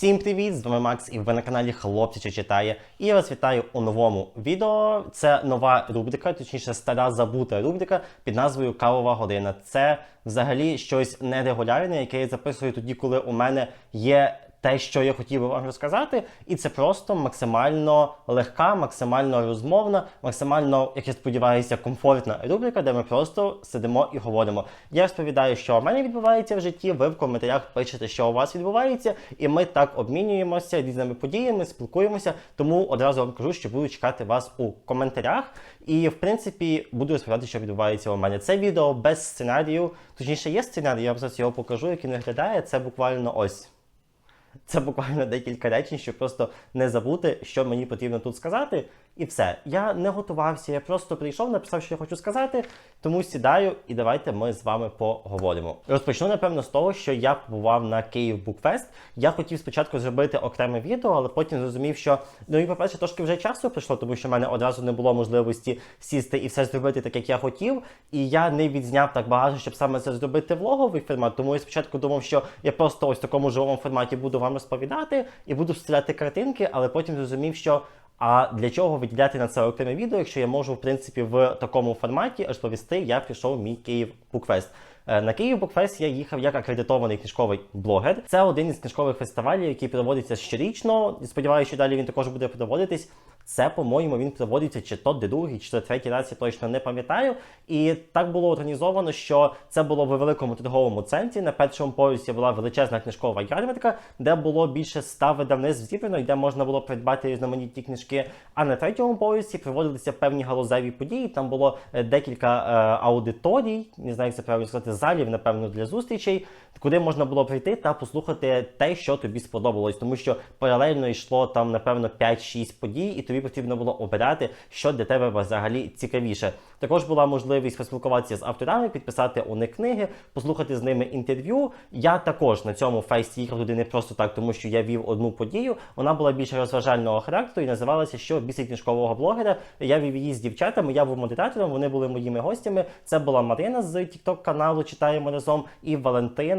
Всім привіт! З вами Макс, і ви на каналі Хлопці що читає. І я вас вітаю у новому відео. Це нова рубрика, точніше, стара забута рубрика під назвою Кавова година. Це взагалі щось нерегулярне, яке я записую тоді, коли у мене є. Те, що я хотів би вам розказати, і це просто максимально легка, максимально розмовна, максимально, як я сподіваюся, комфортна рубрика, де ми просто сидимо і говоримо. Я розповідаю, що у мене відбувається в житті. Ви в коментарях пишете, що у вас відбувається, і ми так обмінюємося різними подіями, спілкуємося. Тому одразу вам кажу, що буду чекати вас у коментарях. І в принципі буду розповідати, що відбувається у мене. Це відео без сценарію. Точніше, є сценарій, я вам зараз його покажу, як він виглядає. Це буквально ось. Це буквально декілька речень, щоб просто не забути, що мені потрібно тут сказати. І все. Я не готувався, я просто прийшов, написав, що я хочу сказати, тому сідаю і давайте ми з вами поговоримо. Розпочну, напевно, з того, що я побував на Київ Букфест. Я хотів спочатку зробити окреме відео, але потім зрозумів, що ну і по-перше, трошки вже часу пройшло, тому що в мене одразу не було можливості сісти і все зробити так, як я хотів. І я не відзняв так багато, щоб саме це зробити влоговий формат. Тому я спочатку думав, що я просто ось в такому живому форматі буду вам розповідати і буду вставляти картинки, але потім зрозумів, що. А для чого виділяти на це окреме відео, якщо я можу, в принципі, в такому форматі розповісти, я пішов мій Київ Букфест. Е, На Київ Букфест я їхав як акредитований книжковий блогер. Це один із книжкових фестивалів, який проводиться щорічно. Сподіваюся, що далі він також буде проводитись. Це, по-моєму, він проводиться чи то де другий, чи то третій раз, я точно не пам'ятаю. І так було організовано, що це було в великому торговому центрі. На першому поверсі була величезна книжкова ярмарка, де було більше ста видавництв зібрано, і де можна було придбати різноманітні книжки. А на третьому поверсі проводилися певні галузеві події. Там було е, декілька е, аудиторій, не знаю, як це правильно сказати, залів, напевно, для зустрічей, куди можна було прийти та послухати те, що тобі сподобалось, тому що паралельно йшло там, напевно, 5-6 подій, і тобі потрібно було обирати, що для тебе взагалі цікавіше. Також була можливість поспілкуватися з авторами, підписати у них книги, послухати з ними інтерв'ю. Я також на цьому фесті їхав туди не просто так, тому що я вів одну подію. Вона була більше розважального характеру і називалася Що бісить книжкового блогера. Я вів її з дівчатами, я був модератором, вони були моїми гостями. Це була Марина з TikTok каналу Читаємо разом і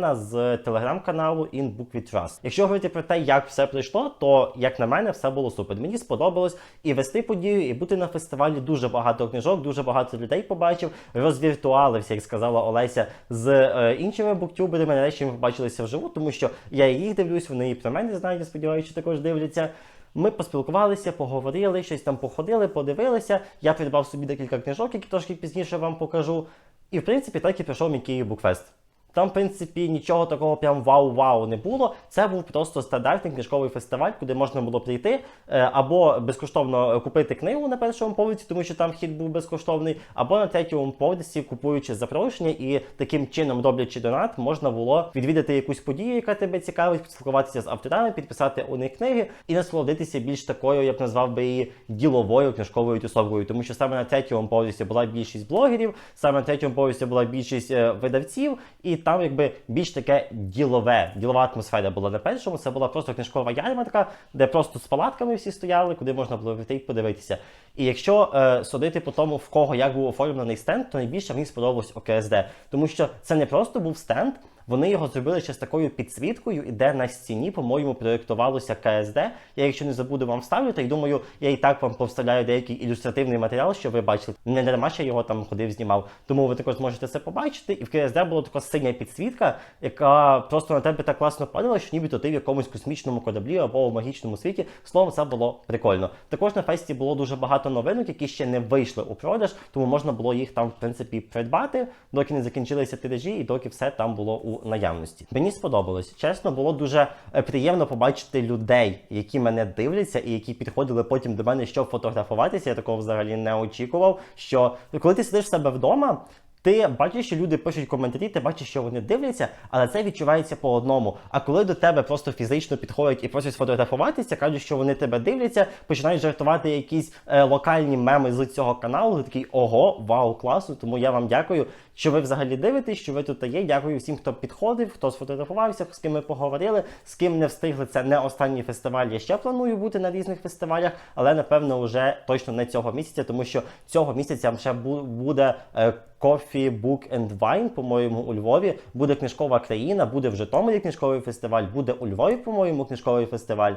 Валентина з телеграм-каналу In Book with Trust. Якщо говорити про те, як все пройшло, то як на мене, все було супер. Мені сподобалось і вести подію, і бути на фестивалі дуже багато книжок, дуже багато людей побачив. Розвіртуалився, як сказала Олеся, з е, іншими буктюберами. Нарешті ми побачилися вживу, тому що я їх дивлюсь, вони і про мене знають, сподіваюся, також дивляться. Ми поспілкувалися, поговорили, щось там походили, подивилися. Я придбав собі декілька книжок, які трошки пізніше вам покажу. І в принципі так і прийшов мій Київ Букфест. Там, в принципі, нічого такого прям вау-вау не було. Це був просто стандартний книжковий фестиваль, куди можна було прийти е, або безкоштовно купити книгу на першому поверсі, тому що там вхід був безкоштовний, або на третьому поверсі, купуючи запрошення, і таким чином, роблячи донат, можна було відвідати якусь подію, яка тебе цікавить, поспілкуватися з авторами, підписати у них книги і насолодитися більш такою, я б назвав би її діловою книжковою тусовкою, тому що саме на третьому поверсі була більшість блогерів, саме на третьому поверсі була більшість е, видавців, і там якби більш таке ділове, ділова атмосфера була на першому. Це була просто книжкова ярмарка, де просто з палатками всі стояли, куди можна було прийти і подивитися. І якщо е, судити по тому, в кого як був оформлений стенд, то найбільше мені сподобалось ОКСД, тому що це не просто був стенд. Вони його зробили ще з такою підсвіткою, і де на стіні, по-моєму, проєктувалося КСД. Я, якщо не забуду, вам вставлю, та й думаю, я і так вам повставляю деякий ілюстративний матеріал, що ви бачили. Не дарма ще його там ходив, знімав. Тому ви також зможете це побачити. І в КСД була така синя підсвітка, яка просто на тебе так класно падала, що нібито ти в якомусь космічному кораблі або в магічному світі. Словом, це було прикольно. Також на фесті було дуже багато новинок, які ще не вийшли у продаж, тому можна було їх там, в принципі, придбати, доки не закінчилися тиражі, і доки все там було у наявності. Мені сподобалось. Чесно, було дуже е, приємно побачити людей, які мене дивляться, і які підходили потім до мене, щоб фотографуватися. Я такого взагалі не очікував. Що коли ти сидиш в себе вдома. Ти бачиш, що люди пишуть коментарі, ти бачиш, що вони дивляться, але це відчувається по одному. А коли до тебе просто фізично підходять і просять сфотографуватися, кажуть, що вони тебе дивляться, починають жартувати якісь е, локальні меми з цього каналу. Такий ого, вау, класно. Тому я вам дякую. Що ви взагалі дивитесь, що ви тут є. Дякую всім, хто підходив, хто сфотографувався, з ким ми поговорили, з ким не встигли. Це не останній фестиваль. Я ще планую бути на різних фестивалях, але напевно вже точно не цього місяця, тому що цього місяця ще буде. е, Coffee Book and Wine, по-моєму, у Львові. Буде книжкова країна, буде в Житомирі книжковий фестиваль, буде у Львові, по-моєму, книжковий фестиваль.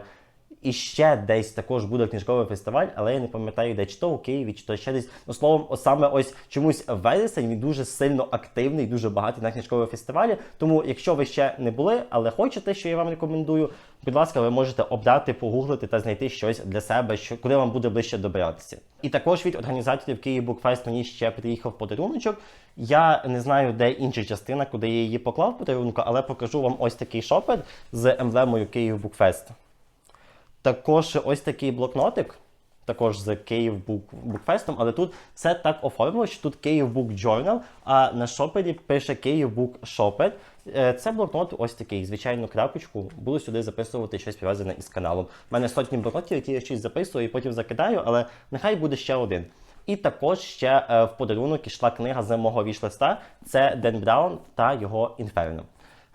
І ще десь також буде книжковий фестиваль, але я не пам'ятаю, де чи то у Києві, чи то ще десь. Ну словом, саме ось чомусь вересень він дуже сильно активний, дуже багатий на книжкові фестивалі. Тому, якщо ви ще не були, але хочете, що я вам рекомендую, будь ласка, ви можете обрати, погуглити та знайти щось для себе, що куди вам буде ближче добиратися. І також від організаторів Київ Букфест мені ще приїхав подаруночок. Я не знаю, де інша частина, куди я її поклав подарунку, але покажу вам ось такий шопер з емблемою Київ Букфест. Також ось такий блокнотик, також з Київ Букфестом, але тут все так оформлено, що тут Київ Book Journal, а на шопері пише Київ Shopper. Е, Це блокнот ось такий, звичайну крапочку. Буду сюди записувати щось пов'язане із каналом. У мене сотні блокнотів, які я щось записую і потім закидаю, але нехай буде ще один. І також ще е, в подарунок ішла книга з мого вішлиста. Це Ден Браун та його Інферно.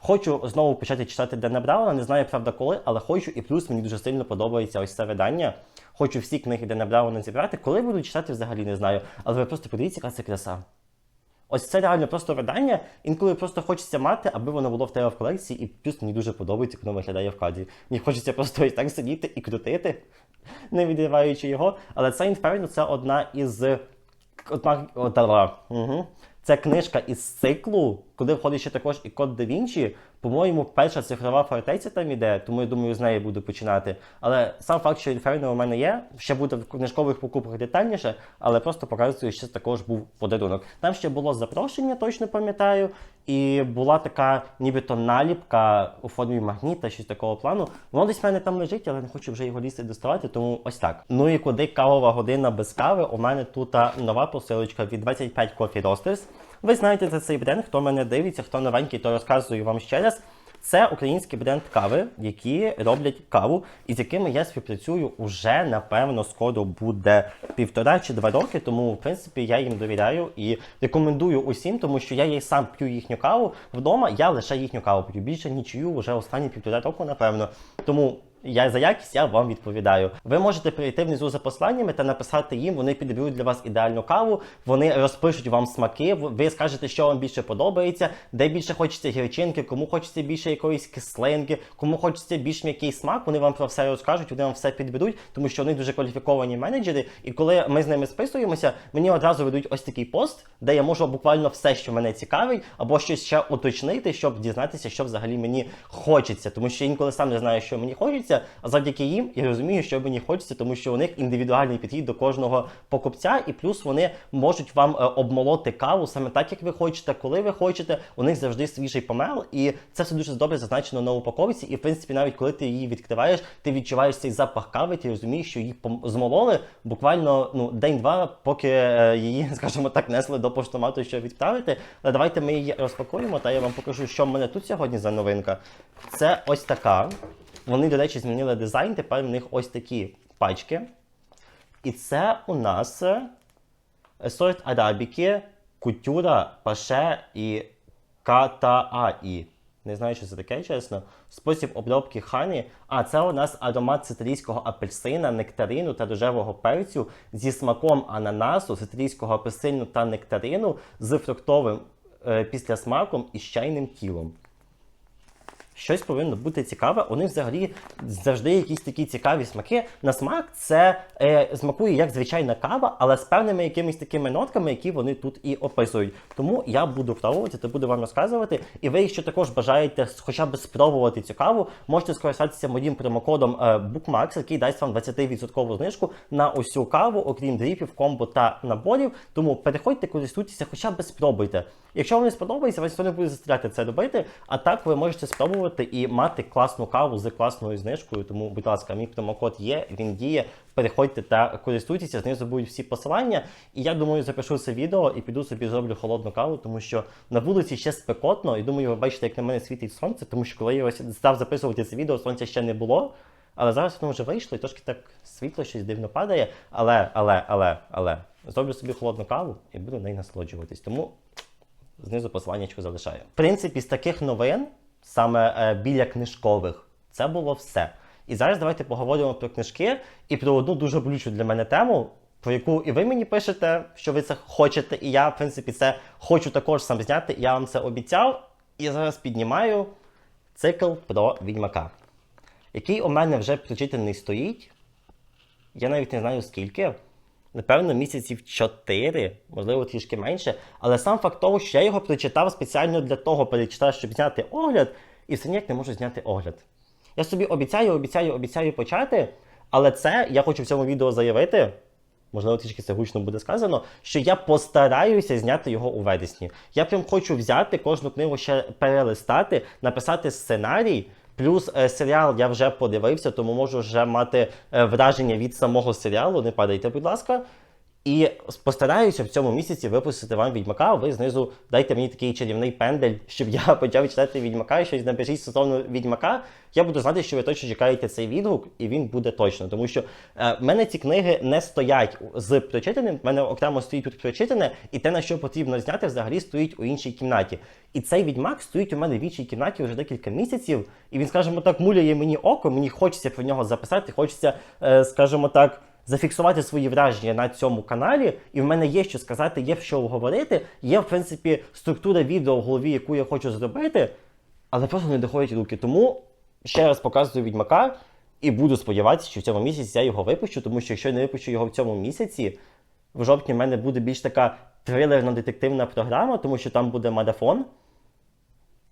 Хочу знову почати читати Дена Брауна, не знаю, правда, коли, але хочу, і плюс мені дуже сильно подобається ось це видання. Хочу всі книги Дена Брауна зібрати. Коли буду читати, взагалі не знаю. Але ви просто подивіться, яка це краса. Ось це реально просто видання, інколи просто хочеться мати, аби воно було в тебе в колекції, і плюс мені дуже подобається, як воно виглядає в кадрі. Мені хочеться просто ось так сидіти і крутити, не відриваючи його. Але це Інферно це одна із. Одна, угу. Це книжка із циклу, куди входить ще також і Код да Вінчі. По-моєму, перша цифрова фортеця там іде, тому я думаю, з неї буду починати. Але сам факт, що Інферно у мене є, ще буде в книжкових покупках детальніше, але просто показую, що це також був подарунок. Там ще було запрошення, точно пам'ятаю, і була така нібито наліпка у формі магніта, щось такого плану. Воно десь в мене там лежить, але не хочу вже його лізти доставати, тому ось так. Ну і куди кавова година без кави? У мене тут нова посилочка від 25 Coffee Roasters. Ви знаєте за цей бренд, хто мене дивиться, хто новенький, то розказую вам ще раз. Це український бренд кави, які роблять каву, і з якими я співпрацюю уже напевно скоро буде півтора чи два роки. Тому, в принципі, я їм довіряю і рекомендую усім, тому що я їй сам п'ю їхню каву вдома. Я лише їхню каву п'ю. Більше нічию вже останні півтора року, напевно. Тому. Я за якість я вам відповідаю. Ви можете прийти внизу за посланнями та написати їм. Вони підберуть для вас ідеальну каву. Вони розпишуть вам смаки. Ви скажете, що вам більше подобається, де більше хочеться гірчинки, кому хочеться більше якоїсь кислинки, кому хочеться більш м'який смак. Вони вам про все розкажуть, вони вам все підберуть, тому що вони дуже кваліфіковані менеджери. І коли ми з ними списуємося, мені одразу ведуть ось такий пост, де я можу буквально все, що мене цікавить, або щось ще уточнити, щоб дізнатися, що взагалі мені хочеться. Тому що інколи сам не знаю, що мені хочеться. А завдяки їм я розумію, що мені хочеться, тому що у них індивідуальний підхід до кожного покупця, і плюс вони можуть вам е, обмолоти каву саме так, як ви хочете, коли ви хочете. У них завжди свіжий помел, і це все дуже добре зазначено на упаковці. І в принципі, навіть коли ти її відкриваєш, ти відчуваєш цей запах кави, ти розумієш, що її змололи буквально ну день-два, поки е, її, скажімо так, несли до поштомату, щоб відправити. Але давайте ми її розпакуємо, та я вам покажу, що в мене тут сьогодні за новинка. Це ось така. Вони, до речі, змінили дизайн. Тепер в них ось такі пачки. І це у нас е, сорт арабіки, кутюра, паше і катааї. Не знаю, що це таке, чесно. Спосіб обробки хані. А це у нас аромат цитрійського апельсина, нектарину та рожевого перцю зі смаком ананасу, цитрійського апельсину та нектарину з фруктовим е, післясмаком і з чайним тілом. Щось повинно бути цікаве. У них взагалі завжди якісь такі цікаві смаки. На смак це е, смакує як звичайна кава, але з певними якимись такими нотками, які вони тут і описують. Тому я буду пробувати та буду вам розказувати. І ви, якщо також бажаєте хоча б спробувати цю каву, можете скористатися моїм промокодом е, BOOKMARKS, який дасть вам 20% знижку на усю каву, окрім дріпів, комбо та наборів. Тому переходьте, користуйтеся, хоча б спробуйте. Якщо вам не сподобається, вас не буде застряти це робити. А так ви можете спробувати і мати класну каву з класною знижкою. Тому, будь ласка, мій промокод є, він діє. Переходьте та користуйтеся, знизу будуть всі посилання. І я думаю, запишу це відео і піду собі зроблю холодну каву, тому що на вулиці ще спекотно, і думаю, ви бачите, як на мене світить сонце, тому що коли я ось став записувати це відео, сонця ще не було. Але зараз воно вже вийшло і трошки так світло щось дивно падає. Але, але, але, але зроблю собі холодну каву і буду нею насолоджуватись. Тому Знизу посиланнячко залишаю. В принципі, з таких новин, саме е, біля книжкових, це було все. І зараз давайте поговоримо про книжки і про одну дуже болючу для мене тему, про яку і ви мені пишете, що ви це хочете, і я, в принципі, це хочу також сам зняти. Я вам це обіцяв. І зараз піднімаю цикл про відьмака, який у мене вже прочитаний стоїть. Я навіть не знаю скільки. Напевно, місяців 4, можливо, трішки менше. Але сам факт того, що я його прочитав спеціально для того, перечитав, щоб зняти огляд, і все ніяк не можу зняти огляд. Я собі обіцяю, обіцяю, обіцяю почати, але це я хочу в цьому відео заявити. Можливо, трішки це гучно буде сказано, що я постараюся зняти його у вересні. Я прям хочу взяти кожну книгу ще перелистати, написати сценарій. Плюс е, серіал я вже подивився, тому можу вже мати е, враження від самого серіалу. Не падайте, будь ласка. І постараюся в цьому місяці випустити вам відьмака. Ви знизу дайте мені такий чарівний пендель, щоб я почав читати відьмака, щось напишіть стосовно відьмака. Я буду знати, що ви точно чекаєте цей відгук, і він буде точно. Тому що е, в мене ці книги не стоять з прочитаним, в мене окремо стоїть тут прочитане, і те, на що потрібно зняти, взагалі стоїть у іншій кімнаті. І цей відьмак стоїть у мене в іншій кімнаті вже декілька місяців, і він, скажімо так, муляє мені око, мені хочеться про нього записати, хочеться, е, скажімо так зафіксувати свої враження на цьому каналі, і в мене є що сказати, є що говорити. Є, в принципі, структура відео в голові, яку я хочу зробити, але просто не доходять руки. Тому ще раз показую відьмака і буду сподіватися, що в цьому місяці я його випущу, тому що якщо я не випущу його в цьому місяці, в жовтні в мене буде більш така трилерно-детективна програма, тому що там буде марафон.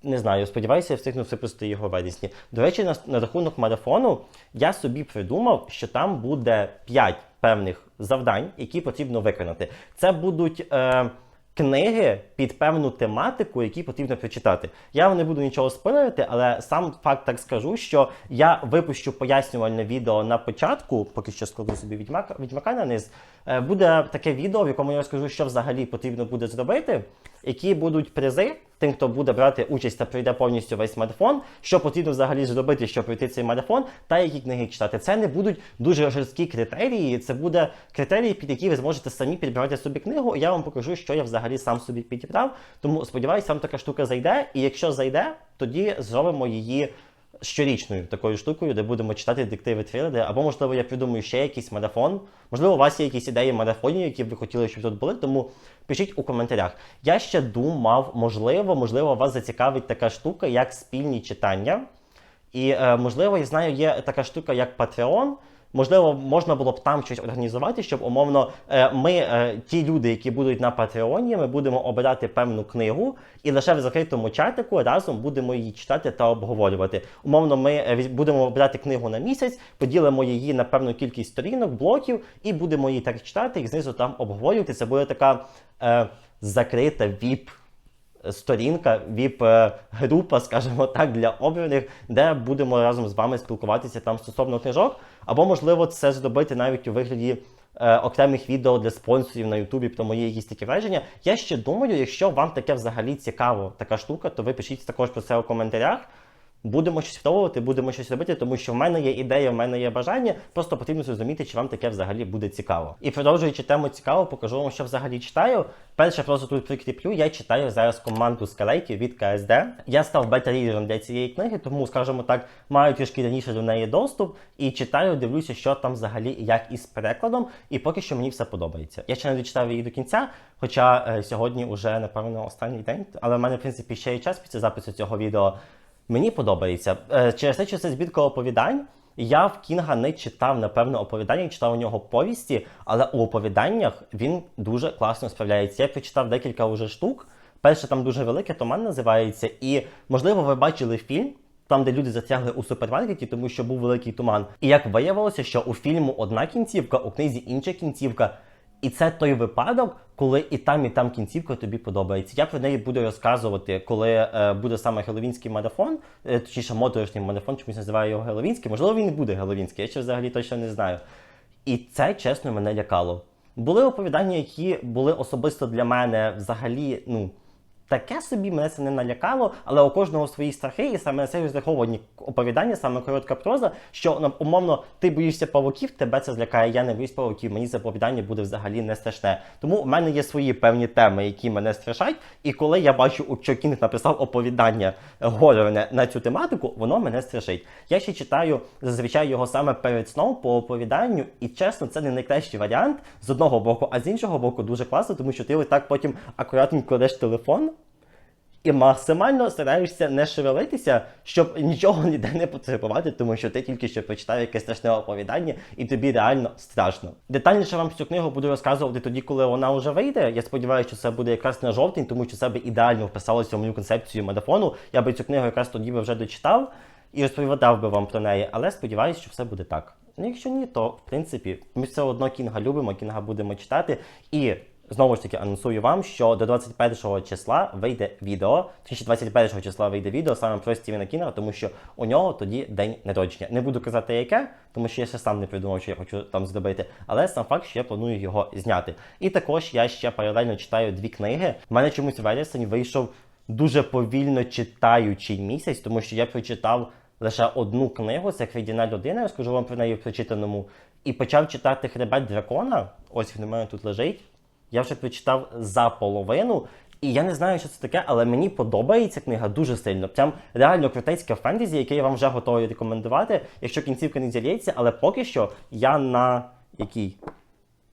Не знаю, сподіваюся, я встигну випустити його вересні. До речі, на, на рахунок марафону я собі придумав, що там буде 5 певних завдань, які потрібно виконати. Це будуть е, книги під певну тематику, які потрібно прочитати. Я не буду нічого спойлерити, але сам факт так скажу, що я випущу пояснювальне відео на початку, поки що складу собі відьмака, відьмака на низ. Е, буде таке відео, в якому я розкажу, що взагалі потрібно буде зробити, які будуть призи тим, хто буде брати участь та пройде повністю весь марафон, що потрібно взагалі зробити, щоб пройти цей марафон, та які книги читати. Це не будуть дуже жорсткі критерії. Це буде критерії, під які ви зможете самі підбирати собі книгу. Я вам покажу, що я взагалі сам собі підібрав. Тому сподіваюся, вам така штука зайде. І якщо зайде, тоді зробимо її. Щорічною такою штукою, де будемо читати детективи трилери, або, можливо, я придумаю ще якийсь марафон. Можливо, у вас є якісь ідеї марафонів, які б ви хотіли, щоб тут були, тому пишіть у коментарях. Я ще думав, можливо, можливо, вас зацікавить така штука, як спільні читання. І, е, можливо, я знаю, є така штука, як Patreon. Можливо, можна було б там щось організувати, щоб умовно е, ми, е, ті люди, які будуть на Патреоні, ми будемо обирати певну книгу і лише в закритому чатику разом будемо її читати та обговорювати. Умовно, ми е, будемо обирати книгу на місяць, поділимо її на певну кількість сторінок, блоків, і будемо її так читати, і знизу там обговорювати. Це буде така е, закрита віп сторінка, віп-група, скажімо так, для обраних, де будемо разом з вами спілкуватися там стосовно книжок. Або, можливо, це зробити навіть у вигляді е, окремих відео для спонсорів на Ютубі тому є якісь такі враження. Я ще думаю, якщо вам таке взагалі цікаво, така штука, то ви пишіть також про це у коментарях. Будемо щось втовувати, будемо щось робити, тому що в мене є ідея, в мене є бажання. Просто потрібно зрозуміти, чи вам таке взагалі буде цікаво. І продовжуючи тему цікаво, покажу вам, що взагалі читаю. Перше, просто тут прикріплю, я читаю зараз команду скелетів від КСД. Я став бета-рідером для цієї книги, тому, скажімо так, маю трішки раніше до неї доступ і читаю, дивлюся, що там взагалі як із перекладом. І поки що мені все подобається. Я ще не дочитав її до кінця, хоча е, сьогодні вже, напевно, останній день, але в мене, в принципі, ще є час після запису цього відео. Мені подобається. Е, Через те, що це збірка оповідань, я в Кінга не читав, напевно, оповідання, читав у нього повісті, але у оповіданнях він дуже класно справляється. Я прочитав декілька уже штук. Перше там дуже велике, туман називається. І, можливо, ви бачили фільм. Там, де люди затягли у супермаркеті, тому що був великий туман. І як виявилося, що у фільму одна кінцівка, у книзі інша кінцівка. І це той випадок, коли і там, і там кінцівка тобі подобається. Я про неї буду розказувати, коли е, буде саме геловінський марафон, е, точніше моторошний марафон, чомусь називаю його геловінський. Можливо, він і буде геловінський, я ще взагалі точно не знаю. І це чесно мене лякало. Були оповідання, які були особисто для мене взагалі, ну. Таке собі, мене це не налякало, але у кожного свої страхи, і саме на це розраховані оповідання, саме коротка проза, що умовно ти боїшся павуків, тебе це злякає. Я не боюсь павуків, мені це оповідання буде взагалі не страшне. Тому у мене є свої певні теми, які мене страшать. І коли я бачу, що Кінг написав оповідання горорне на цю тематику, воно мене страшить. Я ще читаю зазвичай його саме перед сном по оповіданню, і чесно, це не найкращий варіант з одного боку, а з іншого боку, дуже класно, тому що ти отак потім акуратненько кладеш телефон. І максимально стараєшся не шевелитися, щоб нічого ніде не потребувати, тому що ти тільки що прочитав якесь страшне оповідання, і тобі реально страшно. Детальніше вам цю книгу буду розказувати тоді, коли вона вже вийде. Я сподіваюся, що це буде якраз на жовтень, тому що це би ідеально вписалося в мою концепцію мадафону. Я би цю книгу якраз тоді би вже дочитав і розповідав би вам про неї, але сподіваюся, що все буде так. Ну, якщо ні, то в принципі ми все одно Кінга любимо, Кінга будемо читати. І знову ж таки анонсую вам, що до 21 числа вийде відео, точніше 21 числа вийде відео саме про Стівена Кінга, тому що у нього тоді день народження. Не буду казати яке, тому що я ще сам не придумав, що я хочу там зробити. Але сам факт, що я планую його зняти. І також я ще паралельно читаю дві книги. У мене чомусь вересень вийшов дуже повільно читаючий місяць, тому що я прочитав лише одну книгу, це Кредіна людина, я скажу вам про неї в прочитаному. І почав читати хребет дракона. Ось він у мене тут лежить. Я вже прочитав за половину. І я не знаю, що це таке, але мені подобається книга дуже сильно. Прям реально крутецьке фентезі, яке я вам вже готовий рекомендувати, якщо кінцівка не зілється, але поки що я на якій?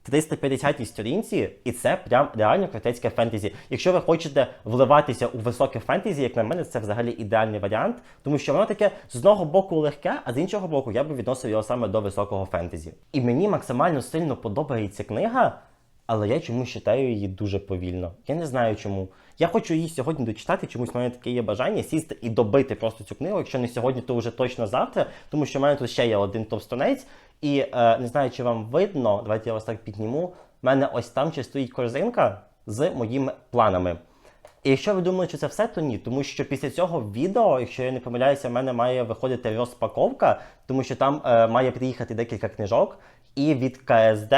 350 сторінці, і це прям реально крутецьке фентезі. Якщо ви хочете вливатися у високе фентезі, як на мене, це взагалі ідеальний варіант, тому що воно таке з одного боку легке, а з іншого боку, я би відносив його саме до високого фентезі. І мені максимально сильно подобається книга, але я чомусь читаю її дуже повільно. Я не знаю чому. Я хочу її сьогодні дочитати, чомусь в мене таке є бажання сісти і добити просто цю книгу. Якщо не сьогодні, то вже точно завтра, тому що в мене тут ще є один товстонець. І е, не знаю, чи вам видно, давайте я вас так підніму. У мене ось там ще стоїть корзинка з моїми планами. І якщо ви думали, що це все, то ні. Тому що після цього відео, якщо я не помиляюся, в мене має виходити розпаковка, тому що там е, має приїхати декілька книжок і від КСД,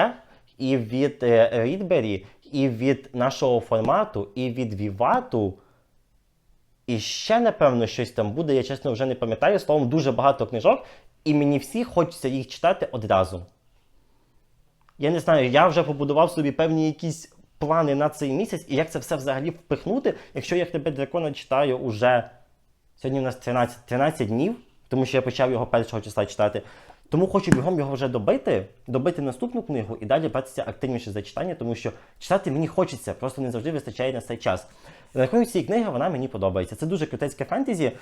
і від Readberry, і від нашого формату, і від Вівату. І ще, напевно, щось там буде, я чесно вже не пам'ятаю. Словом, дуже багато книжок, і мені всі хочеться їх читати одразу. Я не знаю, я вже побудував собі певні якісь плани на цей місяць, і як це все взагалі впихнути, якщо я тебе дракона читаю уже сьогодні у нас 13, 13 днів, тому що я почав його першого числа читати. Тому хочу бігом його вже добити, добити наступну книгу і далі братися активніше за читання, тому що читати мені хочеться, просто не завжди вистачає на цей час. Рахунок цієї книги вона мені подобається. Це дуже крутецьке фентезі. Е,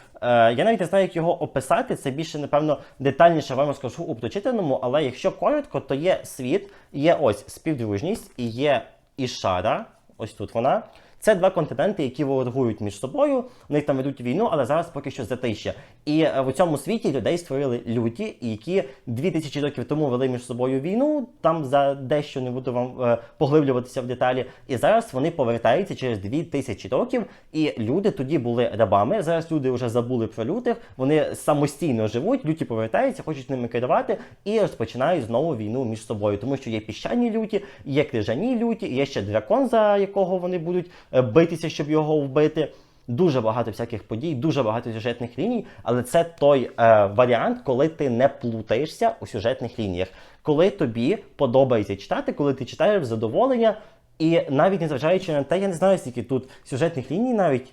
я навіть не знаю, як його описати. Це більше, напевно, детальніше вам розкажу у прочитаному, але якщо коротко, то є світ, є ось співдружність і є Ішара. Ось тут вона. Це два континенти, які ворогують між собою. Вони там ведуть війну, але зараз поки що затища. І е, в цьому світі людей створили люті, які дві тисячі років тому вели між собою війну. Там за дещо не буду вам е, поглиблюватися в деталі. І зараз вони повертаються через дві тисячі років. І люди тоді були рабами. Зараз люди вже забули про лютих. Вони самостійно живуть, люті повертаються, хочуть ними керувати і розпочинають знову війну між собою, тому що є піщані люті, є крижані люті, є ще дракон, за якого вони будуть битися, щоб його вбити. Дуже багато всяких подій, дуже багато сюжетних ліній, але це той е, варіант, коли ти не плутаєшся у сюжетних лініях, коли тобі подобається читати, коли ти читаєш задоволення, і навіть незважаючи на те, я не знаю, скільки тут сюжетних ліній навіть.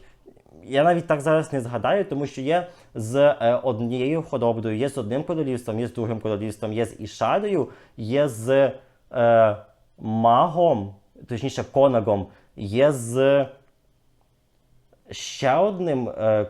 Я навіть так зараз не згадаю, тому що є з е, однією хороброю, є з одним королівством, є з другим королівством, є з Ішадою, є з е, магом, точніше конагом, є з ще одним, е,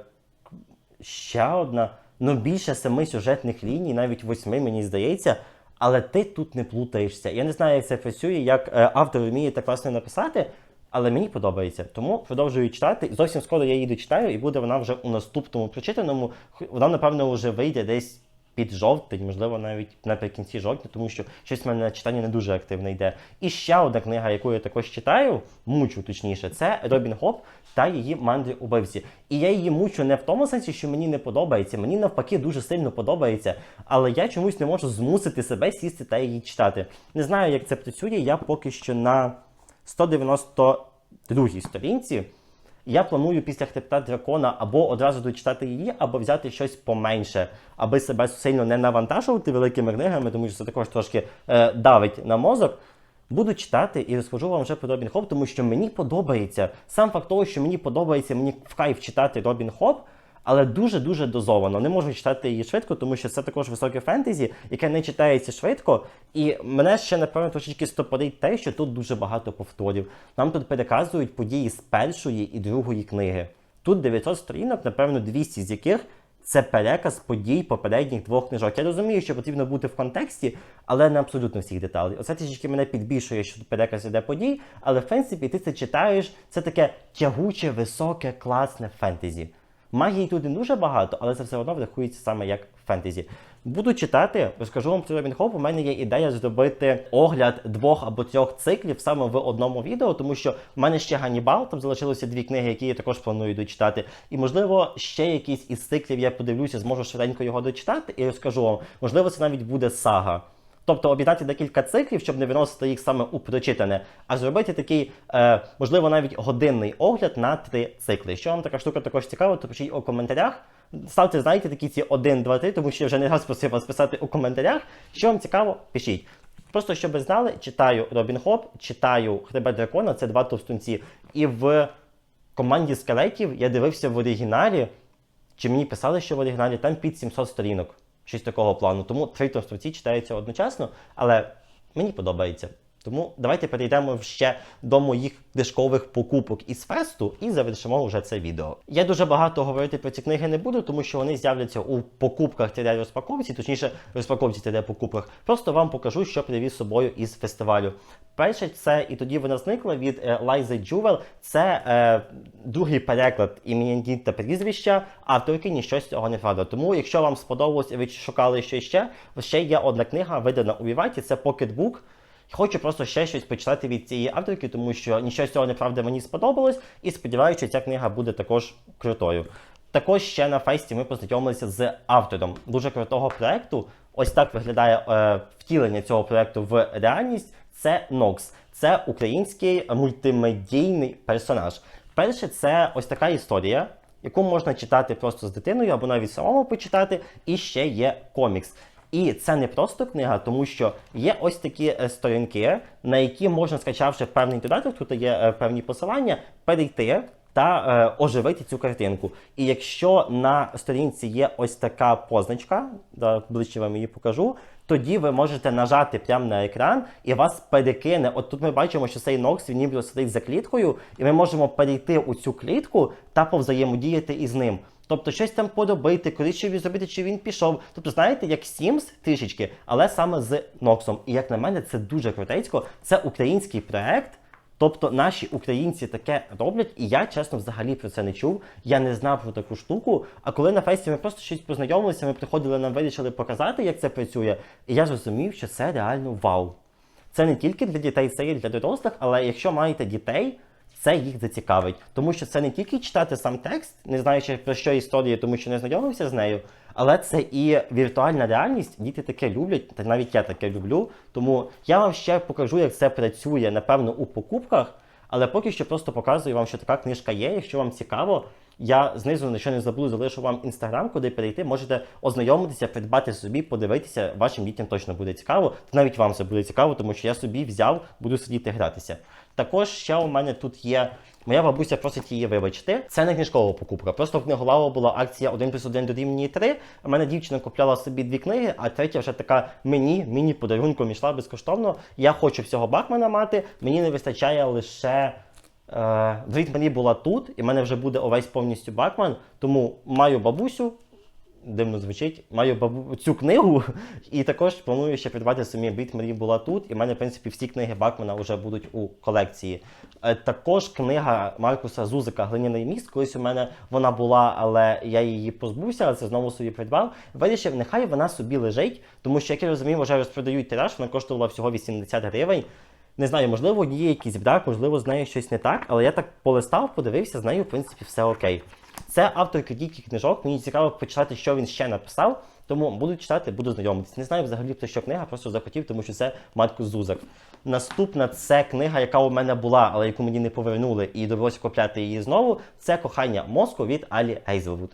ще одна, ну більше семи сюжетних ліній, навіть восьми, мені здається. Але ти тут не плутаєшся. Я не знаю, як це працює, як е, автор вміє так класно написати, але мені подобається. Тому продовжую читати. Зовсім скоро я її дочитаю, і буде вона вже у наступному прочитаному. Вона, напевно, вже вийде десь під жовтень, можливо, навіть наприкінці жовтня, тому що щось в мене читання не дуже активно йде. І ще одна книга, яку я також читаю, мучу точніше, це Робін Хоп та її мандри убивці. І я її мучу не в тому сенсі, що мені не подобається. Мені навпаки дуже сильно подобається, але я чомусь не можу змусити себе сісти та її читати. Не знаю, як це працює. Я поки що на 192 сторінці. Я планую після хребта дракона або одразу дочитати її, або взяти щось поменше, аби себе сильно не навантажувати великими книгами, тому що це також трошки е, давить на мозок. Буду читати і розкажу вам вже про Робін Хоп, тому що мені подобається. Сам факт того, що мені подобається, мені в кайф читати Робін Хоп, але дуже-дуже дозовано. Не можу читати її швидко, тому що це також високе фентезі, яке не читається швидко. І мене ще, напевно, трошечки стопорить те, що тут дуже багато повторів. Нам тут переказують події з першої і другої книги. Тут 900 сторінок, напевно, 200 з яких це переказ подій попередніх двох книжок. Я розумію, що потрібно бути в контексті, але не абсолютно всіх деталей. Оце трішки мене підбільшує, що переказ іде подій, але в принципі ти це читаєш, це таке тягуче, високе, класне фентезі. Магії не дуже багато, але це все одно врахується саме як фентезі. Буду читати, розкажу вам про Робін Хоп. У мене є ідея зробити огляд двох або трьох циклів саме в одному відео, тому що в мене ще Ганібал, там залишилося дві книги, які я також планую дочитати. І можливо, ще якийсь із циклів я подивлюся, зможу швиденько його дочитати і розкажу вам. Можливо, це навіть буде сага. Тобто об'єднати декілька циклів, щоб не виносити їх саме у прочитане, а зробити такий, е, можливо, навіть годинний огляд на три цикли. Якщо вам така штука також цікава, то пишіть у коментарях. Ставте, знаєте, такі ці 1, 2, 3, тому що я вже не раз просив вас писати у коментарях. Що вам цікаво, пишіть. Просто щоб ви знали, читаю Робін Хоп, читаю Хребет Дракона, це два товстунці. І в команді скелетів я дивився в оригіналі, чи мені писали, що в оригіналі там під 700 сторінок. Щось такого плану. Тому три товстовці читаються одночасно, але мені подобається. Тому давайте перейдемо ще до моїх книжкових покупок із фесту і завершимо вже це відео. Я дуже багато говорити про ці книги не буду, тому що вони з'являться у покупках та розпаковці, точніше розпаковці та покупках. Просто вам покажу, що привіз з собою із фестивалю. Перше, це і тоді вона зникла від е, Лайзи Джувел. Це е, другий переклад імені та прізвища авторки ніщо з цього не правда. Тому, якщо вам сподобалось і ви шукали що ще, ще є одна книга, видана у Віваті, це Pocketbook. Хочу просто ще щось почитати від цієї авторки, тому що нічого з цього неправда мені сподобалось, і сподіваюся, що ця книга буде також крутою. Також ще на фесті ми познайомилися з автором дуже крутого проекту. Ось так виглядає е, втілення цього проекту в реальність. Це Нокс, це український мультимедійний персонаж. Перше, це ось така історія, яку можна читати просто з дитиною або навіть самому почитати. І ще є комікс. І це не просто книга, тому що є ось такі е, сторінки, на які можна, скачавши певний додаток, тут є е, певні посилання, перейти та е, оживити цю картинку. І якщо на сторінці є ось така позначка, да, ближче вам її покажу, тоді ви можете нажати прямо на екран і вас перекине. От тут ми бачимо, що цей Нокс він ніби сидить за кліткою, і ми можемо перейти у цю клітку та повзаємодіяти із ним. Тобто щось там подобити, коричневі зробити, чи він пішов. Тобто, знаєте, як Sims трішечки, але саме з Ноксом. І як на мене, це дуже крутецько. Це український проект. Тобто наші українці таке роблять, і я чесно взагалі про це не чув. Я не знав про таку штуку. А коли на фесті ми просто щось познайомилися, ми приходили, нам вирішили показати, як це працює. І я зрозумів, що це реально вау. Це не тільки для дітей, це і для дорослих, але якщо маєте дітей, це їх зацікавить. Тому що це не тільки читати сам текст, не знаючи про що історія, тому що не знайомився з нею, але це і віртуальна реальність. Діти таке люблять, та навіть я таке люблю. Тому я вам ще покажу, як це працює, напевно, у покупках. Але поки що просто показую вам, що така книжка є. Якщо вам цікаво, я знизу, якщо не забуду, залишу вам інстаграм, куди перейти, можете ознайомитися, придбати собі, подивитися. Вашим дітям точно буде цікаво. Та навіть вам це буде цікаво, тому що я собі взяв, буду сидіти гратися. Також ще у мене тут є. Моя бабуся просить її вибачити. Це не книжкова покупка. Просто в книголава була акція 1 плюс 1 дорівнює 3. У мене дівчина купляла собі дві книги, а третя вже така мені, міні подарунком йшла безкоштовно. Я хочу всього Бакмана мати. Мені не вистачає лише. Е, Звідь мені була тут, і в мене вже буде увесь повністю Бакман. Тому маю бабусю. Дивно звучить, маю бабу цю книгу, і також планую ще придбати самі Брід Марі була тут. І в мене, в принципі, всі книги Бакмана вже будуть у колекції. Е, також книга Маркуса Зузика Глиняний міст. Колись у мене вона була, але я її позбувся, але це знову собі придбав. Вирішив, нехай вона собі лежить, тому що, як я розумію, вже розпродають тираж, вона коштувала всього 80 гривень. Не знаю, можливо, є якийсь брак, можливо, з нею щось не так, але я так полистав, подивився, з нею, в принципі, все окей. Це автор кількох книжок. Мені цікаво почитати, що він ще написав. Тому буду читати, буду знайомитися. Не знаю взагалі хто що книга, просто захотів, тому що це Маркус Зузак. Наступна це книга, яка у мене була, але яку мені не повернули, і довелося купляти її знову. Це кохання мозку від Алі Гейзелвуд.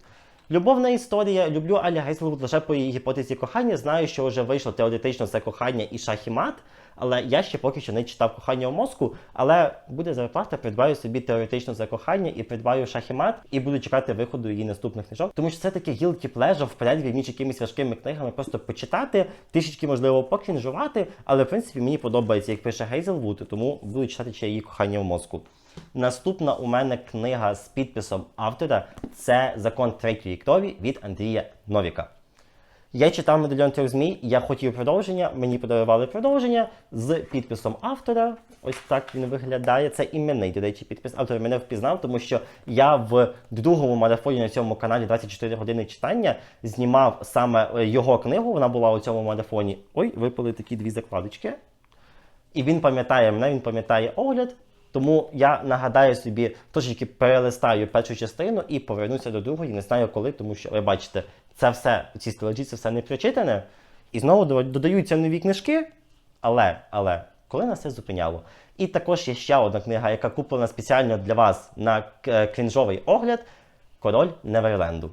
Любовна історія. Люблю Алі Гейзелвуд лише по її гіпотезі кохання. Знаю, що вже вийшло теоретично це кохання і шах і мат, але я ще поки що не читав кохання у мозку. Але буде зарплата, придбаю собі теоретично за кохання і придбаю шах і і буду чекати виходу її наступних книжок. Тому що це таке guilty pleasure в перерві між якимись важкими книгами, просто почитати, трішечки можливо покінжувати, але в принципі мені подобається, як пише Гейзелвуд, тому буду читати ще її кохання у мозку. Наступна у мене книга з підписом автора це Закон третьої крові від Андрія Новіка. Я читав медальйон трьох змій, я хотів продовження, мені подарували продовження з підписом автора. Ось так він виглядає. Це іменний, до речі, підпис. Автор мене впізнав, тому що я в другому марафоні на цьому каналі 24 години читання знімав саме е, його книгу. Вона була у цьому марафоні. Ой, випали такі дві закладочки. І він пам'ятає мене, він пам'ятає огляд. Тому я нагадаю собі, трошечки перелистаю першу частину і повернуся до другої. Не знаю коли, тому що ви бачите, це все у цій стелажі, це все не прочитане. І знову додаються нові книжки. Але, але, коли нас це зупиняло? І також є ще одна книга, яка куплена спеціально для вас на е, крінжовий огляд Король Неверленду.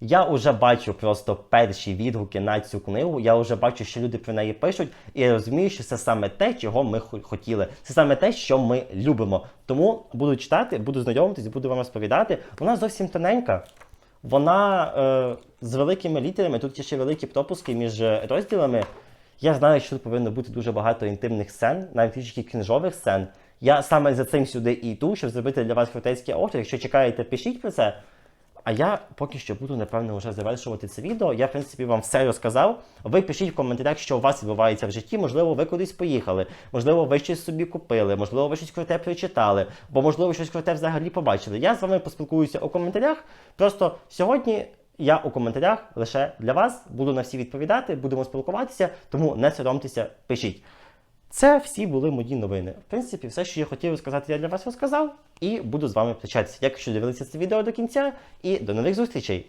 Я вже бачу просто перші відгуки на цю книгу. Я вже бачу, що люди про неї пишуть, і я розумію, що це саме те, чого ми хотіли. Це саме те, що ми любимо. Тому буду читати, буду знайомитись, буду вам розповідати. Вона зовсім тоненька. Вона е, з великими літерами. Тут є ще великі пропуски між е, розділами. Я знаю, що тут повинно бути дуже багато інтимних сцен, навіть трішки книжових сцен. Я саме за цим сюди і йду, щоб зробити для вас крутецький огляд. Якщо чекаєте, пишіть про це. А я поки що буду, напевно, вже завершувати це відео. Я, в принципі, вам все розказав. Ви пишіть в коментарях, що у вас відбувається в житті. Можливо, ви кудись поїхали, можливо, ви щось собі купили, можливо, ви щось круте прочитали, бо, можливо, щось круте взагалі побачили. Я з вами поспілкуюся у коментарях. Просто сьогодні я у коментарях лише для вас буду на всі відповідати, будемо спілкуватися, тому не соромтеся, пишіть. Це всі були мої новини. В принципі, все, що я хотів сказати, я для вас розказав, і буду з вами прощатися. Дякую, що дивилися це відео до кінця, і до нових зустрічей!